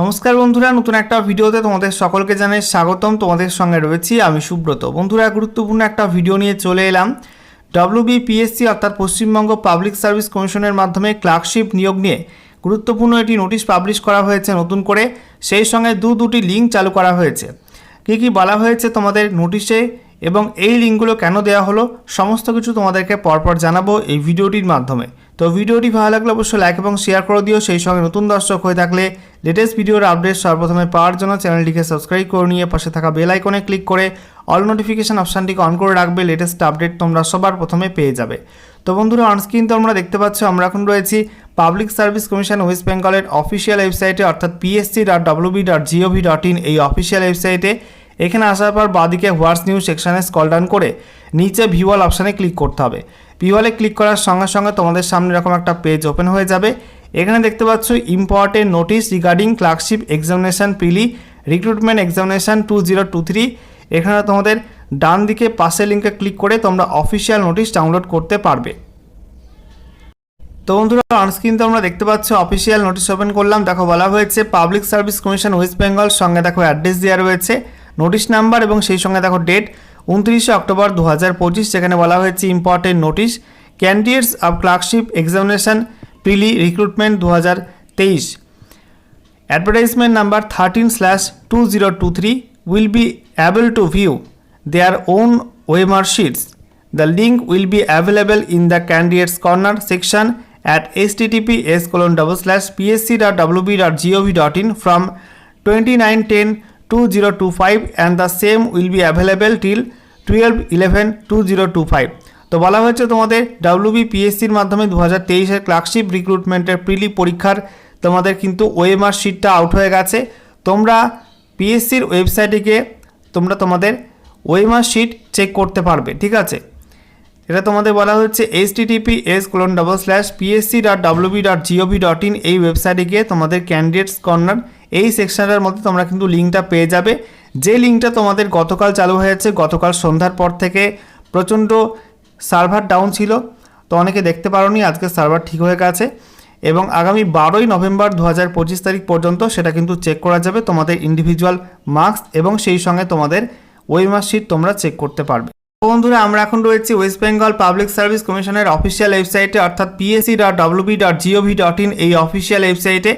নমস্কার বন্ধুরা, নতুন একটা ভিডিওতে তোমাদের সকলকে জানাই স্বাগতম। তোমাদের সঙ্গে রয়েছি আমি সুব্রত। বন্ধুরা, গুরুত্বপূর্ণ একটা ভিডিও নিয়ে চলে এলাম। ডব্লিউবিপিএসসি অর্থাৎ পশ্চিমবঙ্গ পাবলিক সার্ভিস কমিশনের মাধ্যমে ক্লার্কশিপ নিয়োগ নিয়ে গুরুত্বপূর্ণ একটি নোটিশ পাবলিশ করা হয়েছে নতুন করে। সেই সঙ্গে দু দুটি লিঙ্ক চালু করা হয়েছে। কী কী বলা হয়েছে তোমাদের নোটিশে এবং এই লিঙ্কগুলো কেন দেওয়া হলো, সমস্ত কিছু তোমাদেরকে পরপর জানাব এই ভিডিওটির মাধ্যমে। তো ভিডিওটি ভালো লাগলে অবশ্যই লাইক এবং শেয়ার করে দিও। সেই সঙ্গে নতুন দর্শক হয়ে থাকলে লেটেস্ট ভিডিওর আপডেট সর্বপ্রথমে পাওয়ার জন্য চ্যানেলটিকে সাবস্ক্রাইব করে নিয়ে পাশে থাকা বেল আইকনে ক্লিক করে অল নোটিফিকেশান অপশানটিকে অন করে রাখবে। লেটেস্ট আপডেট তোমরা সবার প্রথমে পেয়ে যাবে। তো বন্ধুরা অনস্ক্রিন তোমরা দেখতে পাচ্ছ, আমরা এখন রয়েছি পাবলিক সার্ভিস কমিশন ওয়েস্ট বেঙ্গলের অফিসিয়াল ওয়েবসাইটে অর্থাৎ PSC dot WB dot GOV dot in এই অফিসিয়াল ওয়েবসাইটে এখানে আসার পর বাদিকে হোয়াটস নিউজ সেকশানে স্কল ডাউন করে নিচে ভিওয়াল অপশানে ক্লিক করতে হবে। ভিওয়ালে ক্লিক করার সঙ্গে সঙ্গে তোমাদের সামনে এরকম একটা পেজ ওপেন হয়ে যাবে। এখানে দেখতে পাচ্ছ important notice regarding clerkship examination prelim recruitment examination two zero two three এখানে তোমাদের ডান দিকে পাশে লিঙ্কে ক্লিক করে তোমরা অফিসিয়াল নোটিশ ডাউনলোড করতে পারবে। তো বন্ধুরা অনস্ক্রিন তো আমরা দেখতে পাচ্ছ অফিসিয়াল নোটিশ ওপেন করলাম। দেখো, বলা হয়েছে public service commission west Bengal সঙ্গে দেখো অ্যাড্রেস দেওয়া রয়েছে নোটিশ নাম্বার এবং সেই সঙ্গে দেখো ডেট উনত্রিশে অক্টোবর দু সেখানে বলা হয়েছে important notice candidates of clerkship examination prelim recruitment দু হাজার number thirteen slash two zero two three will be able to view their own OMR sheets the link will be available in the candidates corner section at S TTP S colon double slash PSC dot WB dot GOV dot in from twenty nine ten two zero two five and the same will be available till 12 11 2025 তো বলা হয়েছে তোমাদের ডাব্লিউবিপিএসসির মাধ্যমে দু হাজার তেইশের clerkship রিক্রুটমেন্টের প্রিলি পরীক্ষার তোমাদের কিন্তু ওএমআর শিটটা আউট হয়ে গেছে। তোমরা পিএসসির ওয়েবসাইটে গিয়ে তোমরা তোমাদের ওএমআর শিট চেক করতে পারবে, ঠিক আছে? এটা তোমাদের বলা হচ্ছে H TTP S colon double slash PSC dot WB dot GOV dot in এই ওয়েবসাইটে গিয়ে তোমাদের ক্যান্ডিডেটস কর্নার এই সেকশনটার মধ্যে তোমরা কিন্তু লিঙ্কটা পেয়ে যাবে। যে লিঙ্কটা তোমাদের গতকাল চালু হয়েছে, গতকাল সন্ধ্যার পর থেকে প্রচণ্ড সার্ভার ডাউন ছিল। তো অনেকে দেখতে পারোনি, আজকে সার্ভার ঠিক হয়ে গেছে এবং আগামী বারোই নভেম্বর দু হাজার পঁচিশ তারিখ পর্যন্ত সেটা কিন্তু চেক করা যাবে। তোমাদের ইন্ডিভিজুয়াল মার্কস এবং সেই সঙ্গে তোমাদের ওয়েমার শিট তোমরা চেক করতে পারবে। বন্ধুরা, আমরা এখন রয়েছি ওয়েস্ট বেঙ্গল পাবলিক সার্ভিস কমিশনের অফিসিয়াল ওয়েবসাইটে অর্থাৎ PSC dot WB dot GOV dot in এই অফিসিয়াল ওয়েবসাইটে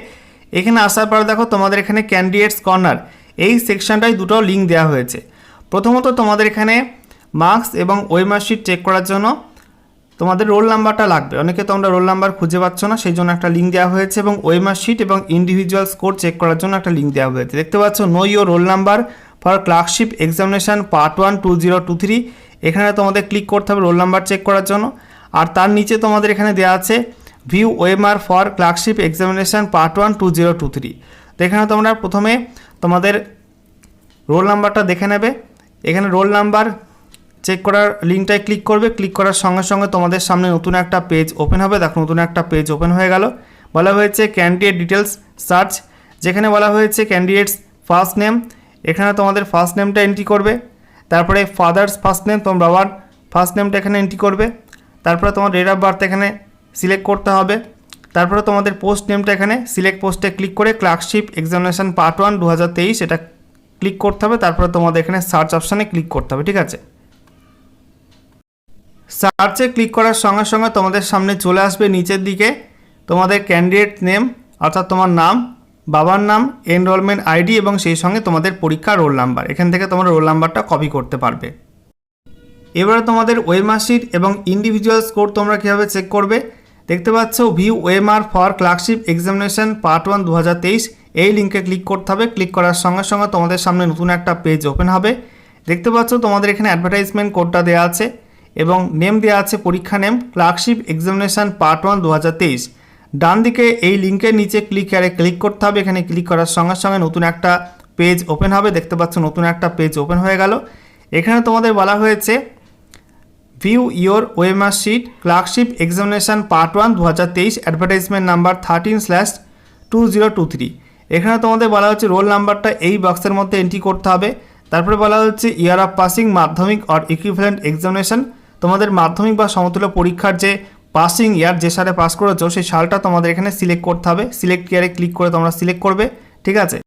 এখানে আসার পর দেখো, তোমাদের এখানে ক্যান্ডিডেটস কর্নার এই সেকশনটায় দুটো লিঙ্ক দেওয়া হয়েছে। প্রথমত তোমাদের এখানে মার্কস এবং ওয়েমার শিট চেক করার জন্য তোমাদের রোল নাম্বারটা লাগবে। অনেকে তোমরা রোল নাম্বার খুঁজে পাচ্ছ না, সেই জন্য একটা লিঙ্ক দেওয়া হয়েছে এবং ওয়েমার শিট এবং ইন্ডিভিজুয়াল স্কোর চেক করার জন্য একটা লিঙ্ক দেওয়া হয়েছে। দেখতে পাচ্ছ know your roll number for clerkship examination part one two zero two three এখানে তোমাদের ক্লিক করতে হবে রোল নাম্বার চেক করার জন্য। আর তার নিচে তোমাদের এখানে দেওয়া আছে view OMR for clerkship examination part one two zero two three তো এখানে তোমরা প্রথমে তোমাদের রোল নাম্বারটা দেখে নেবে। এখানে রোল নাম্বার চেক করার লিঙ্কটায় ক্লিক করবে। ক্লিক করার সঙ্গে সঙ্গে তোমাদের সামনে নতুন একটা পেজ ওপেন হবে। দেখো, নতুন একটা পেজ ওপেন হয়ে গেল। বলা হয়েছে ক্যান্ডিডেট ডিটেলস সার্চ যেখানে বলা হয়েছে ক্যান্ডিডেটস ফার্স্ট নেম এখানে তোমাদের ফার্স্ট নেমটা এন্ট্রি করবে। তারপরে ফাদার্স ফার্স্ট নেম তোমার বাবার ফার্স্ট নেমটা এখানে এন্ট্রি করবে। তারপরে তোমার ডেট অফ বার্থ এখানে সিলেক্ট করতে হবে। তারপরে তোমাদের পোস্ট নেমটা এখানে সিলেক্ট পোস্টে ক্লিক করে ক্লার্কশিপ এক্সামিনেশন পার্ট ওয়ান দু হাজার তেইশ, এটা ক্লিক করতে হবে, তারপরে তোমাদের এখানে সার্চ অপশানে ক্লিক করতে হবে, ঠিক আছে? সার্চে ক্লিক করার সঙ্গে সঙ্গে তোমাদের সামনে চলে আসবে নিচের দিকে, তোমাদের ক্যান্ডিডেট নেম অর্থাৎ তোমার নাম, বাবার নাম এনরোলমেন্ট আইডি এবং সেই সঙ্গে তোমাদের পরীক্ষা রোল নাম্বার এখান থেকে তোমরা রোল নাম্বারটা কপি করতে পারবে। এবারে তোমাদের ওয়েমার্কশিট এবং ইন্ডিভিজুয়াল স্কোর তোমরা কীভাবে চেক করবে? দেখতে পাচ্ছ view OMR for clerkship examination part one দু হাজার তেইশ। এই লিঙ্কে ক্লিক করতে হবে। ক্লিক করার সঙ্গে সঙ্গে তোমাদের সামনে নতুন একটা পেজ ওপেন হবে। দেখতে পাচ্ছ, তোমাদের এখানে অ্যাডভার্টাইজমেন্ট কোডটা দেওয়া আছে এবং নেম দেওয়া আছে, পরীক্ষা name clerkship examination part one দু হাজার তেইশ। ডান দিকে এই লিঙ্কের নিচে ক্লিক করে ক্লিক করতে হবে। এখানে ক্লিক করার সঙ্গে সঙ্গে নতুন একটা পেজ ওপেন হবে। দেখতে পাচ্ছ, নতুন একটা পেজ ওপেন হয়ে গেল। এখানে তোমাদের বলা হয়েছে view your OMR sheet clerkship examination part one দু হাজার তেইশ advertisement number thirteen slash two zero two three এখানে তোমাদের বলা হচ্ছে রোল নাম্বারটা এই বক্সের মধ্যে এন্ট্রি করতে হবে। তারপরে বলা হচ্ছে year of passing Madhyamik or equivalent examination তোমাদের মাধ্যমিক বা সমতুল্য পরীক্ষার যে পাসিং ইয়ার যে সালে পাস করেছ, সেই সালটা তোমাদের এখানে সিলেক্ট করতে হবে। সিলেক্ট ইয়ারে ক্লিক করে তোমরা সিলেক্ট করবে। ঠিক আছে?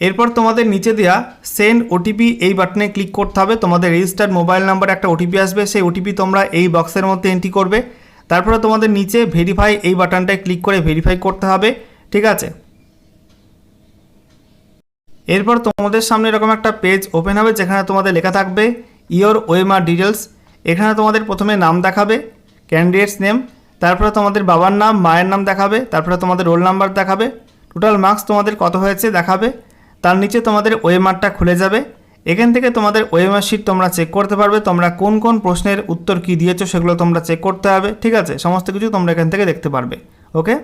এরপর তোমাদের নিচে দেওয়া সেন্ড ওটিপি এই বাটনে ক্লিক করতে হবে। তোমাদের রেজিস্টার্ড মোবাইল নাম্বারে একটা ওটিপি আসবে, সেই ওটিপি তোমরা এই বক্সের মধ্যে এন্ট্রি করবে। তারপরে তোমাদের নিচে ভেরিফাই এই বাটনটায় ক্লিক করে ভেরিফাই করতে হবে, ঠিক আছে? এরপর তোমাদের সামনে এরকম একটা পেজ ওপেন হবে, যেখানে তোমাদের লেখা থাকবে ইওর ওয়েমার ডিটেলস এখানে তোমাদের প্রথমে নাম দেখাবে ক্যান্ডিডেটস নেম তারপরে তোমাদের বাবার নাম, মায়ের নাম দেখাবে, তারপরে তোমাদের রোল নাম্বার দেখাবে টোটাল মার্কস তোমাদের কত হয়েছে দেখাবে তার নিচে তোমাদের ওয়েমারটা খুলে যাবে। এখান থেকে তোমাদের ওয়েমার শিট তোমরা চেক করতে পারবে, তোমরা কোন কোন প্রশ্নের উত্তর কী দিয়েছ সেগুলো তোমরা চেক করতে হবে, ঠিক আছে? সমস্ত কিছু তোমরা এখান থেকে দেখতে পারবে ওকে